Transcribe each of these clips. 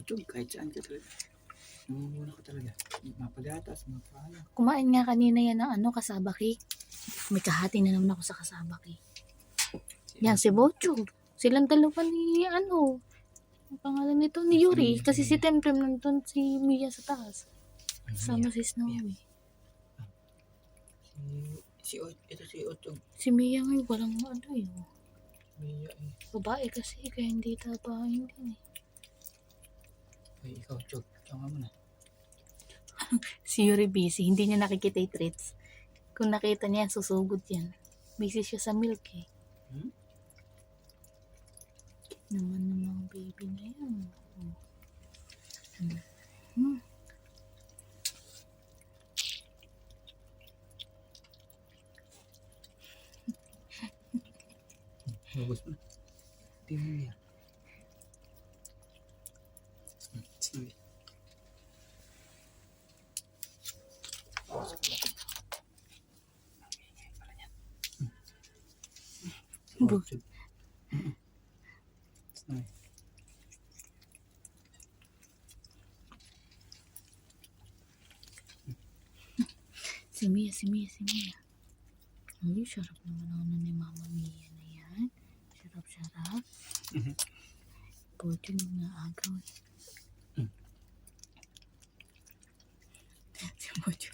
Bochog, kahit saan ka talaga. Namumuna ka talaga. Mapagatas, mapaya. Kumain nga kanina yan ng ano, kasaba cake. May kahati na naman ako sa kasaba cake. Yan, si Bocho. Silang dalawa ni, ano, ang pangalan nito, ni Yuri. Kasi si Temtem nandun si Mia sa taas. Sama si Snowy. Si, si, Ot- ito si Otog. Si Mia ngayon, walang ano yun. Mia eh. Babae kasi, kaya hindi tapahin din eh. Ay, ikaw, Chog. Ikaw nga muna. Si Yuri busy, hindi niya nakikita yung treats. Kung nakita niya, susugod yan. Busy siya sa milk eh. Hmm? Cute naman ng mga baby na yan. Hmm. Hmm. Mabos mo na. Hindi mo yan. Hmm, Snowy. Bu- Bochog. Mm-mm. Snowy. Si Mia, si Mia, si Mia. Ay, sarap naman ako na ni Mama Mia na yan. Sarap, sarap. Mhm. Bojo yung naagaw eh. Si Bojo.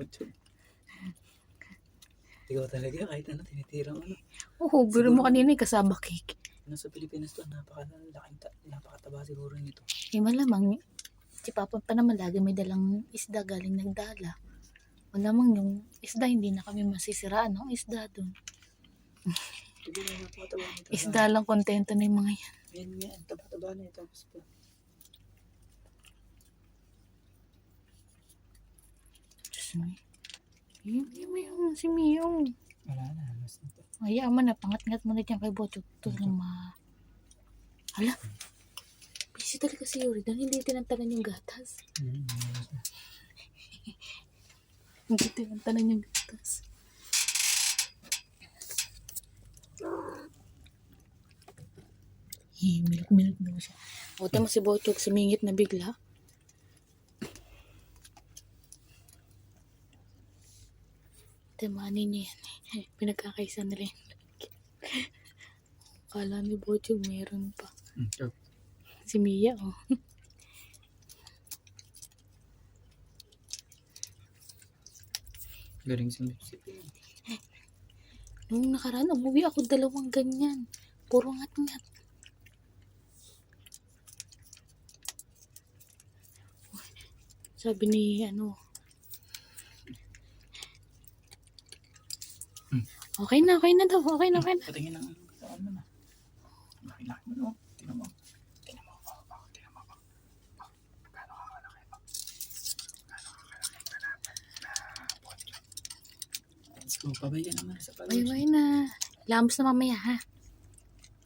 Otog. Ikaw talaga, kahit ano, tinitira mo. Ano. Oo, biro mo kanina yung kasaba cake. Nasa Pilipinas to, napakalaking, ta- napakataba siguro nito. Eh, malamang, si Papa pa naman lagi may dalang isda galing nagdala. Malamang yung isda, hindi na kami masisiraan ng isda doon. Isda lang kontento na yung mga yan. Yan nga, ang taba-taba na ito. Tapos pa. Diyos mo. Yung, si Mio. Wala na, mas na to. Hayaan mo na, pangat-ngat mo na dyan kay Bocho. Ito lang ma... Hala. Busy talaga si Yuri. Dahil hindi tinantanan yung gatas. Mm, na. Hindi tinantanan yung gatas. Eh, milk-milk daw siya. O, tama si Bochog, sumingit na bigla. Tamanin niya yan. eh. Pinagkakaisa nila yan. Kala ni Bochog meron pa. Mm, Chog. Si Mia, oh. Galing sa Mississippi. Nung nakaraan, umuwi ako dalawang ganyan. Puro ngat-ngat. Sabi ni, ano, okay na, okay na daw, okay na, okay na. Patingin ang katawan mo na. Laki-laki mo, no? Tingnan mo. Tingnan mo. Oh, oh, tingnan mo. Oh, oh. Gaano ka kalaki ba? Gaano ka kalaki ba na? Let's go. Pabay ka naman sa palabas. Bye-bye na. Lamos na mamaya, ha?